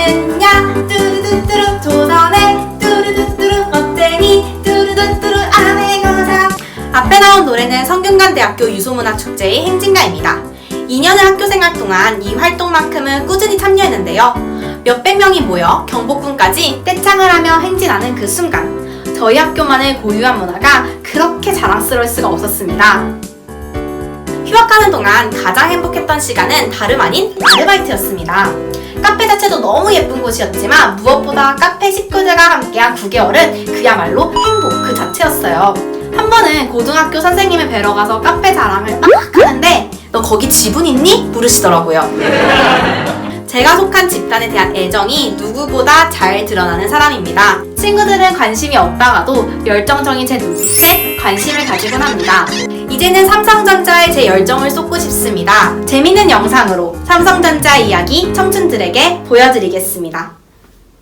어땠느냐 뚜루뚜뚜루 조선의 뚜루뚜뚜루 어때니 뚜루뚜뚜루 아메거사 앞에 나온 노래는 성균관대학교 유소문화축제의 행진가입니다. 2년의 학교 생활 동안 이 활동만큼은 꾸준히 참여했는데요. 몇백 명이 모여 경복궁까지 떼창을 하며 행진하는 그 순간 저희 학교만의 고유한 문화가 그렇게 자랑스러울 수가 없었습니다. 휴학하는 동안 가장 행복했던 시간은 다름 아닌 아르바이트였습니다. 카페 자체도 너무 예쁜 곳이었지만 무엇보다 카페 식구들과 함께한 9개월은 그야말로 행복 그 자체였어요. 한 번은 고등학교 선생님을 뵈러 가서 카페 자랑을 막 하는데 너 거기 지분 있니? 물으시더라고요. 제가 속한 집단에 대한 애정이 누구보다 잘 드러나는 사람입니다. 친구들은 관심이 없다가도 열정적인 제 눈빛에 관심을 가지곤 합니다. 이제는 삼성전자에 제 열정을 쏟고 싶습니다. 재밌는 영상으로 삼성전자 이야기 청춘들에게 보여드리겠습니다.